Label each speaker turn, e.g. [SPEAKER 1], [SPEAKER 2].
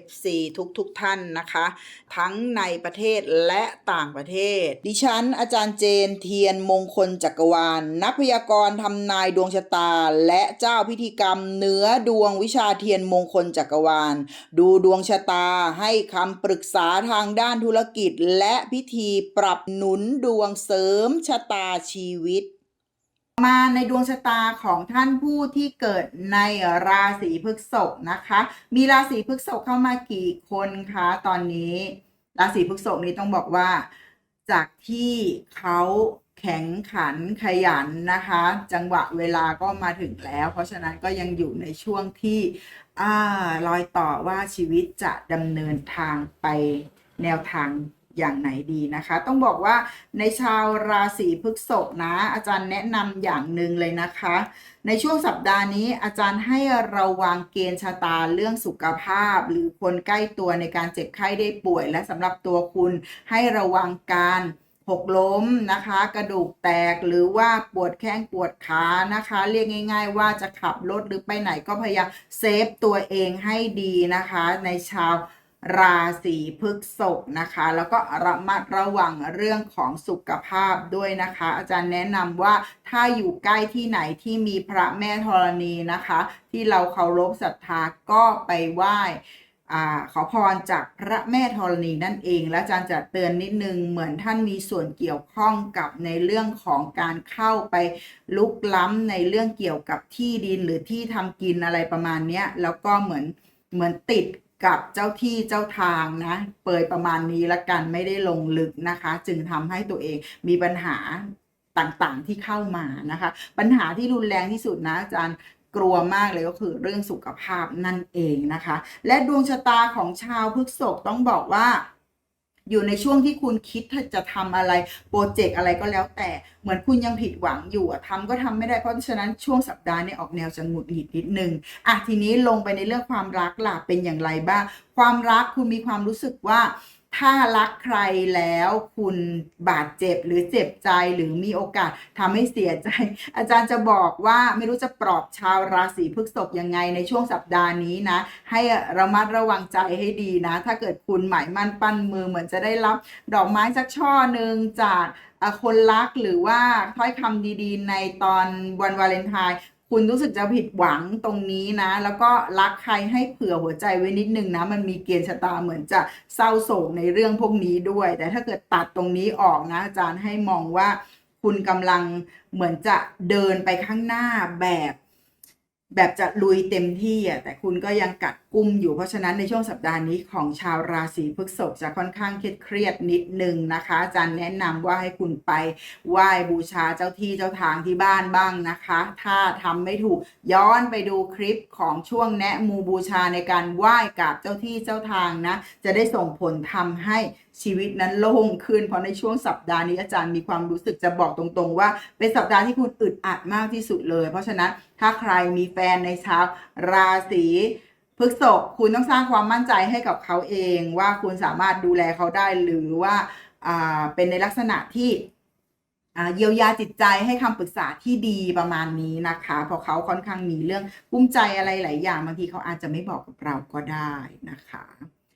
[SPEAKER 1] FC ทุกทุกๆท่านนะคะ ทั้งในประเทศและต่างประเทศ ดิฉัน อาจารย์เจนเทียนมงคลจักรวาลนักพยากรณ์ทำนายดวงชะตา และเจ้าพิธีกรรมเนื้อดวงวิชาเทียนมงคลจักรวาล ดูดวงชะตาให้คำปรึกษาทางด้านธุรกิจ และพิธีปรับหนุนดวงเสริมชะตาชีวิต มาในดวงชะตาของท่านผู้ที่เกิดในราศีพฤษภนะคะ มีราศีพฤษภเข้ามากี่คนคะตอนนี้ ราศีพฤษภนี้ต้องบอกว่า จากที่เขาแข็งขันขยันนะคะ จังหวะเวลาก็มาถึงแล้ว เพราะฉะนั้นก็ยังอยู่ในช่วงที่อ่ารอยต่อว่าชีวิตจะดำเนินทางไปแนวทาง อย่างไหนดีนะคะ ต้องบอกว่าในชาวราศีพฤษภนะ อาจารย์แนะนำอย่างหนึ่งเลยนะคะ ในช่วงสัปดาห์นี้อาจารย์ให้ระวังเกณฑ์ชะตาเรื่องสุขภาพ หรือคนใกล้ตัวในการเจ็บไข้ได้ป่วย และสำหรับตัวคุณให้ระวังการหกล้มนะคะ กระดูกแตกหรือว่าปวดแข้งปวดขานะคะ เรียกง่าย ๆ ว่าจะขับรถหรือไปไหนก็พยายามเซฟตัวเองให้ดีนะคะ ในชาว ราศีพฤษภนะคะ แล้วก็ระมัดระวังเรื่องของสุขภาพด้วยนะคะ อาจารย์แนะนำว่าถ้าอยู่ใกล้ที่ไหนที่มีพระแม่ธรณีนะคะ ที่เราเคารพศรัทธาก็ไปไหว้อาขอพรจากพระแม่ธรณีนั่นเอง และอาจารย์จะเตือนนิดนึงเหมือนท่านมีส่วนเกี่ยวข้องกับในเรื่องของการเข้าไปลุกล้ำในเรื่องเกี่ยวกับที่ดินหรือที่ทำกินอะไรประมาณนี้แล้วก็เหมือนเหมือนติด กับเจ้าที่เจ้าทางนะ เปยประมาณนี้ละกันไม่ได้ลงลึกนะคะ จึงทำให้ตัวเองมีปัญหาต่างๆที่เข้ามานะคะ ปัญหาที่รุนแรงที่สุดนะอาจารย์กลัวมากเลยก็คือเรื่องสุขภาพนั่นเองนะคะ และดวงชะตาของชาวพฤษกต้องบอกว่า อยู่ในช่วงที่คุณคิดจะทำอะไรโปรเจกต์อะไรก็แล้วแต่เหมือนคุณยังผิดหวังอยู่อะทำก็ทำไม่ได้เพราะฉะนั้นช่วงสัปดาห์นี้ออกแนวจะหงุดหงิดนิดนึงอะทีนี้ลงไปในเรื่องความรักล่ะเป็นอย่างไรบ้างความรักคุณมีความรู้สึกว่า ถ้ารักใครแล้วคุณบาดเจ็บหรือเจ็บใจหรือมีโอกาสทำให้เสียใจ อาจารย์จะบอกว่าไม่รู้จะปลอบชาวราศีพฤษภยังไงในช่วงสัปดาห์นี้นะ ให้ระมัดระวังใจให้ดีนะ ถ้าเกิดคุณหมายมั่นปั้นมือเหมือนจะได้รับ ดอกไม้สักช่อหนึ่งจากคนรักหรือว่าถ้อยคำดีๆ ในตอนวันวาเลนไทน์ คุณรู้สึกจะผิดหวังตรงนี้นะ แล้วก็รักใครให้เผื่อหัวใจไว้นิดนึงนะ มันมีเกณฑ์ชะตาเหมือนจะเศร้าโศกในเรื่องพวกนี้ด้วย แต่ถ้าเกิดตัดตรงนี้ออกนะ อาจารย์ให้มองว่าคุณกำลังเหมือนจะเดินไปข้างหน้าแบบ แบบจะลุยเต็มที่อะแต่คุณก็ยังกัดกุ้มอยู่เพราะฉะนั้นในช่วงสัปดาห์นี้ของชาวราศีพฤษภจะค่อนข้างเครียดนิดนึงนะคะอาจารย์แนะนำว่าให้คุณไปไหว้บูชาเจ้าที่เจ้าทางที่บ้านบ้างนะคะ ถ้าทำไม่ถูกย้อนไปดูคลิปของช่วงแนะมูบูชาในการไหว้กับเจ้าที่เจ้าทางนะ จะได้ส่งผลทำให้ชีวิตนั้นโล่งขึ้นเพราะในช่วงสัปดาห์นี้อาจารย์มีความรู้สึกจะบอกตรงๆ ว่าเป็นสัปดาห์ที่คุณอึดอัดมากที่สุดเลย เพราะฉะนั้นถ้าใครมีแฟฟนในชาวราศีพฤษภคุณต้องสร้างความมั่นใจให้กับเขาเองว่าคุณสามารถดูแลเขาได้หรือว่าเป็นในลักษณะที่เยียวยาจิตใจให้คำปรึกษาที่ดีประมาณนี้นะคะเพราะเขาค่อนข้างมีเรื่องกุ้มใจอะไรหลายอย่างบางทีเขาอาจจะไม่บอกกับเราก็ได้นะคะ